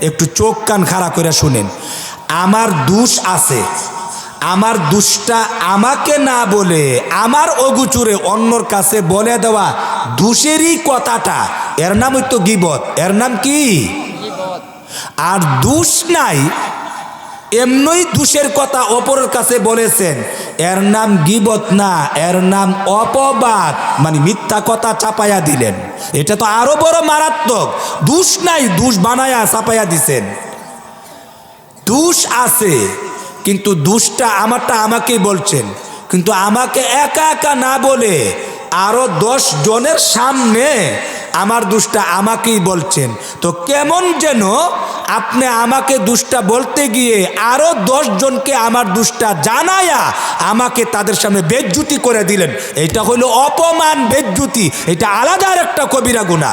একটু চোখ কান খাড়া করে শুনেন। আমার দোষ আছে। আমার দুষ্টা আমাকে না বলে আমার অগুচুরে অন্যর কাছে বলে দেওয়া দোষেরই কথাটা। এর নাম তো গিবত। এর নাম কি? আর দোষ নাই এমনই দোষের কথা অপরের কাছে বলেছেন। এর নাম গিবত না, এর নাম অপবাদ। মানে মিথ্যা কথা চাপাইয়া দিলেন। এটা তো আরও বড় মারাত্মক। দুষ নাই, দুষ বানায়া চাপাইয়া দিছেন। দুষ আছে, কিন্তু দুষটা আমারটা আমাকেই বলছেন। কিন্তু আমাকে একা একা না বলে আরও দশ জনের সামনে আমার দুষ্টা আমাকেই বলছেন। তো কেমন যেন আপনি আমাকে দুষ্টা বলতে গিয়ে আরও দশ জনকে আমার দুষ্টা জানায়া আমাকে তাদের সামনে বেজ্জুতি করে দিলেন। এটা হলো অপমান, বেজ্জুতি। এটা আলাদা একটা কবিরা গুণা।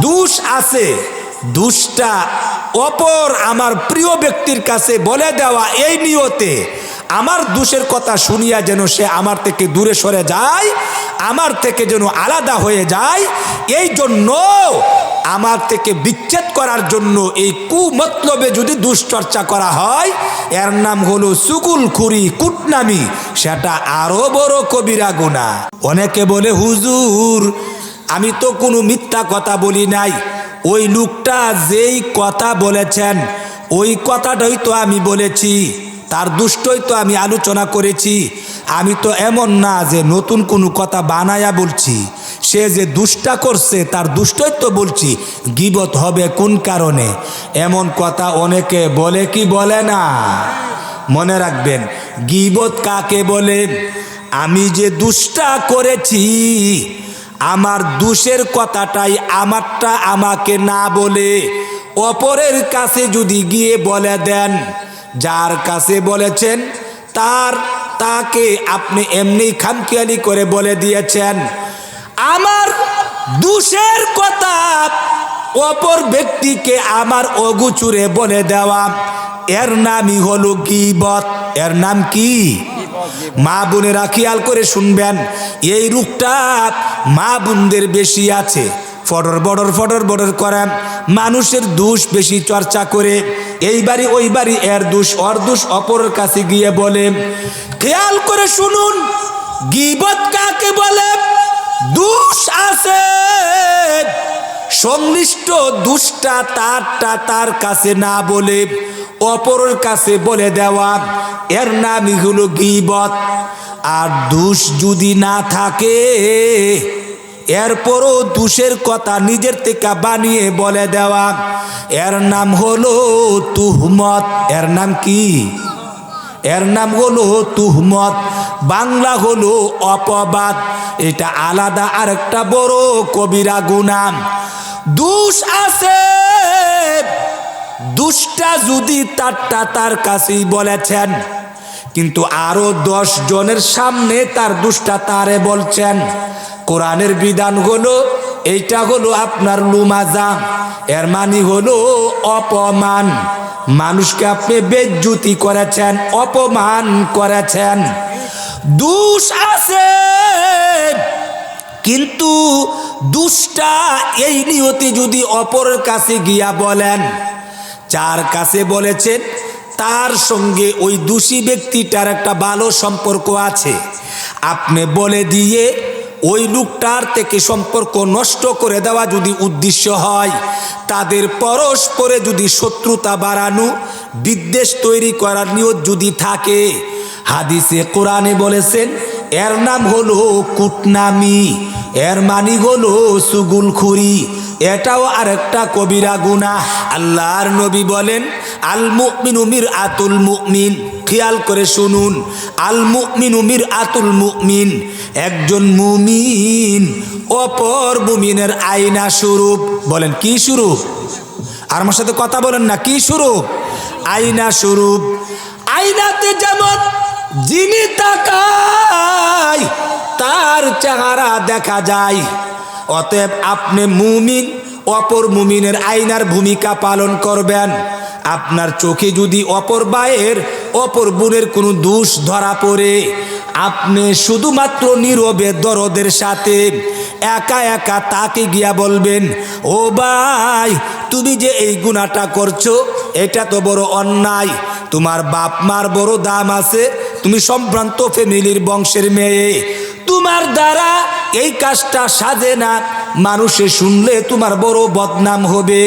দুষ আছে, দুষ্টা অপর আমার প্রিয় ব্যক্তির কাছে বলে দেওয়া এই নিয়তে আমার দোষের কথা শুনিয়া যেন সে আমার থেকে দূরে সরে যায়, আমার থেকে যেন আলাদা হয়ে যায়, এই জন্য আমার থেকে বিচ্ছেদ করার জন্য এই কুমতলবে যদি দুশ্চর্চা করা হয়, এর নাম হলো সুকুল খুরি কুটনামি, সেটা আরও বড় কবিরা গুণা। অনেকে বলে, হুজুর, আমি তো কোনো মিথ্যা কথা বলি নাই। ওই লোকটা যেই কথা বলেছেন, ওই কথাটাই তো আমি বলেছি। তার দুষ্টই তো আমি আলোচনা করেছি। আমি তো এমন না যে নতুন কোনো কথা বানায়া বলছি। সে যে দুষ্টা করছে, তার দুষ্টই তো বলছি। গিবত হবে কোন কারণে? এমন কথা অনেকে বলে কি বলে না? মনে রাখবেন, গিবত কাকে বলে? আমি যে দুষ্টা করেছি, আমার দুষের কথাটাই আমারটা আমাকে না বলে, অপরের কাছে যদি গিয়ে বলে দেন যার কাছে বলেছেন, তার তাকে আপনি এমনি খামখিয়ালি করে বলে দিয়েছেন। আমার দুষের কথা অপর ব্যক্তিকে আমার অগুচুরে বলে দেওয়া। এর নামই হলো গিবত। এর নাম কি? মা বোনেরা খেয়াল করে শুনবেন, এই রূপটা মা বোনদের বেশি আছে। ফটর বড়র ফটর বড়র করেন মানুষের দোষ বেশি চর্চা করে। এই বাড়ি, ওই বাড়ি, এর দোষ অর দোষ, অপরের কাছে গিয়ে বলে, খেয়াল করে শুনুন, গিবত কাকে বলে? দোষ আছে। সংশ্লিষ্ট দুষ্টা তারটা তার কাছে না বলে, অপরের কাছে বলে দেওয়া। এর নামই হলো গিবত। আর দুষ যদি না থাকে এরপরও দুষের কথা নিজের থেকে বানিয়ে বলে দেওয়া। এর নাম হলো তুহমত। এর নাম কি? এর নাম হলো তুহমত। বাংলা হলো অপবাদ। এটা আলাদা আরেকটা বড় কবিরা গুনাম দুষ আছে। দুষ্টা যদি তারটা তার কাছেই বলেছেন। কিন্তু আরও দশ জনের সামনে তার দুষ্টা তারে বলছেন, কোরআনের বিধান হলো, এইটা হলো আপনার লুমাজা এর মানে হলো অপমান। মানুষকে আপনি বেজ্জুতি করেছেন, অপমান করেছেন। দুষ আছে, কিন্তু দুষ্টা এই নিয়তে যদি অপরের কাছে গিয়া বলেন যার কাছে বলেছেন তার সঙ্গে ওই দোষী ব্যক্তিটার একটা ভালো সম্পর্ক আছে। আপনি বলে দিয়ে ওই লোকটার থেকে সম্পর্ক নষ্ট করে দেওয়া যদি উদ্দেশ্য হয়, তাদের পরস্পরে যদি শত্রুতা বাড়ানো, বিদ্বেষ তৈরি করার নিয়ত যদি থাকে, হাদিসে কোরআনে বলেছেন, এর নাম হলো কুটনামি, এর মানি হলো সুগুলখুরি। এটাও আরেকটা কবিরা গুনা আল্লাহর নবী বলেন আল মুমিন উমির আতুল মুমিন। খেয়াল করে শুনুন আল মুমিন উমির আতুল মুমিন একজন মুমিন, অপর মুমিনের আয়না স্বরূপ। বলেন, কি স্বরূপ? আর আমার সাথে কথা বলেন না, কি স্বরূপ? আয়না স্বরূপ। আয়নাতে যেমন যিনি তাকায়, তার চেহারা দেখা যায়। অতএব আপনি মুমিন, অপর মুমিনের আইনার ভূমিকা পালন করবেন। আপনার চোখে যদি অপর বায়ের, অপর বোনের কোনো দোষ ধরা পড়ে, আপনি শুধুমাত্র নীরবে দরদের সাথে একা একা তাকে গিয়া বলবেন, ও ভাই, তুমি যে এই গুণাটা করছ, এটা তো বড় অন্যায়। তোমার বাপ মার বড় দাম আছে, তুমি সম্ভ্রান্ত ফ্যামিলির বংশের মেয়ে। তোমার দ্বারা এই কাজটা সাজে না। মানুষে শুনলে তোমার বড় বদনাম হবে।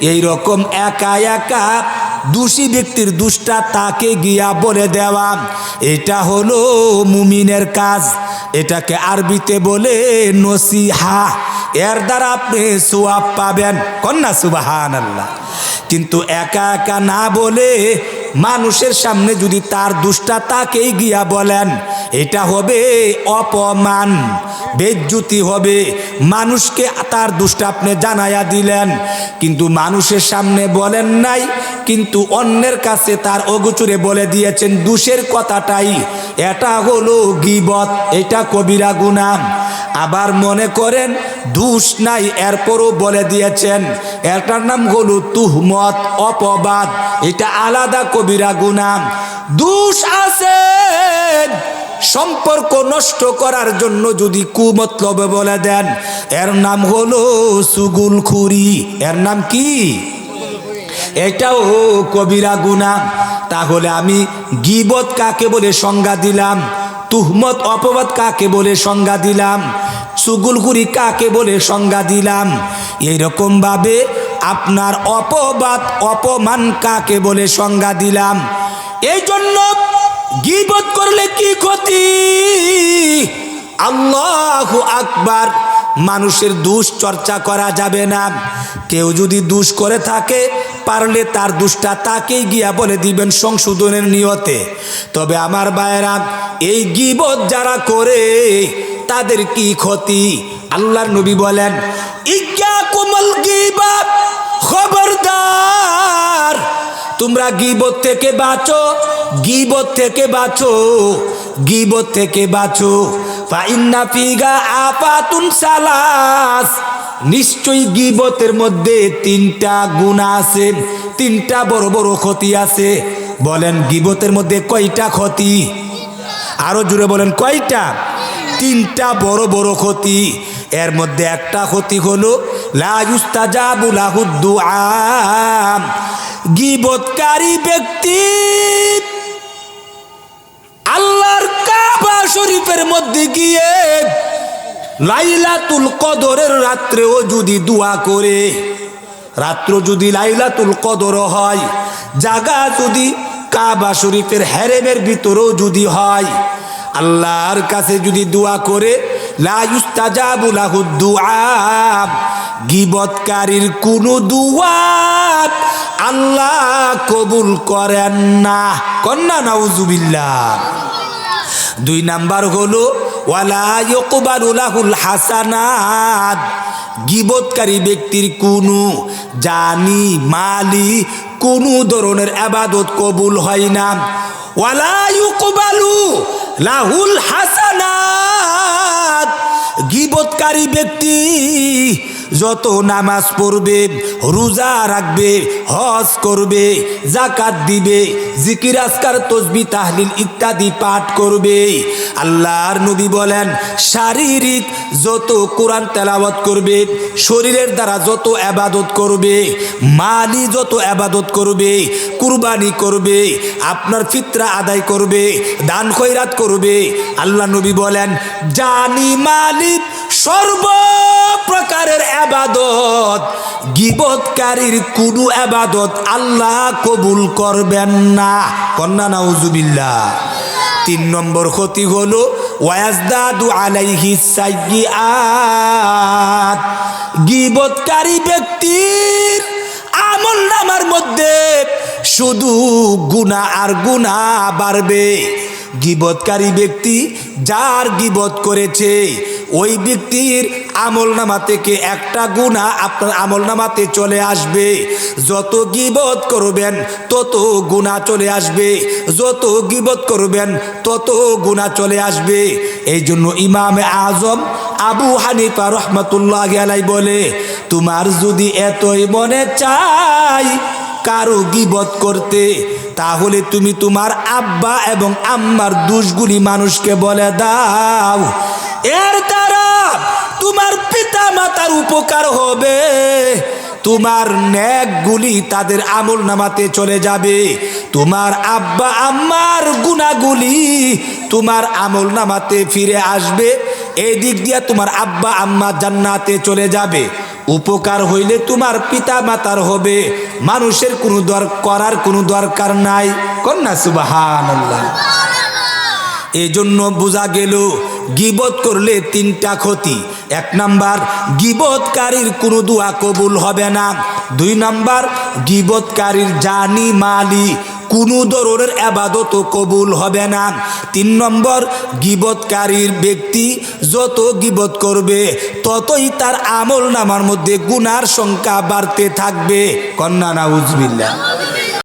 এই রকম একা একা দোষী ব্যক্তির দুষ্টা তাকে গিয়া বলে দেওয়া। এটা হলো মুমিনের কাজ। এটাকে আরবিতে বলে নসিহা। এর দ্বারা আপনি সোয়াব পাবেন। কন্যা সুবাহান আল্লাহ কিন্তু একা একা না বলে মানুষের সামনে যদি তার দুষ্টা তাকেই গিয়া বলেন, এটা হবে অপমান, বেজ্জুতি হবে। মানুষকে তার দুষ্টা আপনি জানাইয়া দিলেন, কিন্তু মানুষের সামনে বলেন নাই কিন্তু অন্যের কাছে তার অগুচুরে বলে দিয়েছেন, দুষের কথাটাই। এটা হলো গিবত, এটা কবিরা গুনাম আবার মনে করেন, দুষ নাই। এরপরও বলে দিয়েছেন, এটার নাম হলো তুহমত, অপবাদ। এটা আলাদা কবিরা গুনাম দুষ আছে, সম্পর্ক নষ্ট করার জন্য যদি কুমতলবে বলে দেন, এর নাম হলো সুগুল খুরি। এর নাম কি? এটাও কবিরা গুনাহ তাহলে আমি গিবত কাকে বলে সংজ্ঞা দিলাম? তুহমত অপবাদ কাকে বলে সংজ্ঞা দিলাম? সুগুলগুড়ি কাকে বলে সংজ্ঞা দিলাম? এইরকম ভাবে আপনার অপবাদ, অপমান কাকে বলে সংজ্ঞা দিলাম? এই জন্য গিবত করলে কি ক্ষতি? আল্লাহু আকবার। মানুষের দুষ চর্চা করা যাবে না। কেউ যদি দুষ করে থাকে, পারলে তার দুষ্টা তাকেই গিয়া বলে দিবেন সংশোধনের নিয়তে। তবে আমার বায়রা এই গিবত যারা করে, তাদের কি ক্ষতি? আল্লাহর নবী বলেন ইজ্ঞা কোমল গিবাত, খবরদার, তোমরা গিবত থেকে বাঁচো, গিবত থেকে বাঁচো, গিবত থেকে বাঁচো। ফাইন্না ফিগা আপাতুন সালাস। নিশ্চয়ই গিবতের মধ্যে তিনটা গুণা আছে, তিনটা বড় বড় ক্ষতি আছে। বলেন গিবতের মধ্যে কয়টা ক্ষতি? আরও জুড়ে বলেন, কয়টা? তিনটা বড় বড় ক্ষতি। এর মধ্যে একটা ক্ষতি হলো লাজুস্তাজাবুলাহুদ্দুআম গিবতকারী ব্যক্তি শরীফের মধ্যে গিয়ে লাইলাতুল কদরের রাত্রেও যদি দোয়া করে, রাত্র যদি লাইলাতুল কদর হয়, জাগা যদি কাবা শরীফের হেরেমের ভিতরেও যদি হয়, আল্লাহর কাছে যদি দোয়া করে গিবতকারীর কোনো দুয়া আল্লাহ কবুল করেন না। কন্যা, নাউজুবিল্লাহ। দুই নাম্বার হলো, ওয়ালা ইকবালুলাহুল হাসানাত, গিবতকারী ব্যক্তির কোনো, জানি, মালি, কোনো ধরনের আবাদত কবুল হয় না। ওয়ালা ইকবালু লাহুল হাসানাত, গিবতকারী ব্যক্তি যত নামাজ পড়বে, রোজা রাখবে, হজ করবে জাকাত দিবে, জিকির আসকার তসবি, তাহলিল ইত্যাদি পাঠ করবে। আল্লাহর নবী বলেন, শারীরিক যত কোরআন তেলাওয়াত করবে, শরীরের দ্বারা যত আবাদত করবে, মালি যত আবাদত করবে, কুরবানি করবে, আপনার ফিতরা আদায় করবে, দান খৈরাত করবে। আল্লাহ নবী বলেন, জানি মালিক সর্ব প্রকারের আবাদত, গিবতকারীর কোনো আবাদত আল্লাহ কবুল করবেন না। কন্যা নাউজুবিল্লাহ তিন নম্বর ক্ষতি হলো, ওয়াজদাদু আলাইহি সাইয়্যাত গিবতকারী ব্যক্তির আমল নামার মধ্যে শুধু গুণা আর গুণা বাড়বে। গিবতকারী ব্যক্তি যার গিবত করেছে ওই ব্যক্তির আমল নামা থেকে একটা গুণা আপনার আমল নামাতে চলে আসবে। যত গিবত করবেন, তত গুণা চলে আসবে। যত গিবত করবেন, তত গুণা চলে আসবে। এই জন্য ইমাম আজম আবু হানিফা রহমতুল্লাহ আলাই বলে, তোমার যদি এতই মনে চাই কারও গিবত করতে, তাহলে তুমি তোমার আব্বা এবং আম্মার দুষগুলি মানুষকে বলে দাও। এর দ্বারা তোমার পিতা মাতার উপকার হবে। তোমার ন্যাকগুলি তাদের আমল নামাতে চলে যাবে। তোমার আব্বা আম্মার গুণাগুলি তোমার আমল নামাতে ফিরে আসবে। এই দিক দিয়া তোমার আব্বা আম্মা জান্নাতে চলে যাবে। উপকার হইলে তোমার পিতা মাতার হবে। মানুষের কোনো দর করার কোনো দরকার নাই। কন্যা সুবাহান এই জন্য বোঝা গেল গিবত করলে তিনটা ক্ষতি। এক নাম্বার, গিবতকারীর কোনো দোয়া কবুল হবে না। দুই নাম্বার, গিবতকারীর জানি মালি কোনো ধরনের আবাদত কবুল হবে না। তিন নম্বর, গিবতকারীর ব্যক্তি যত গিবত করবে, ততই তার আমল নামার মধ্যে গুনার সংখ্যা বাড়তে থাকবে। কন্যা নাউজবিল্লা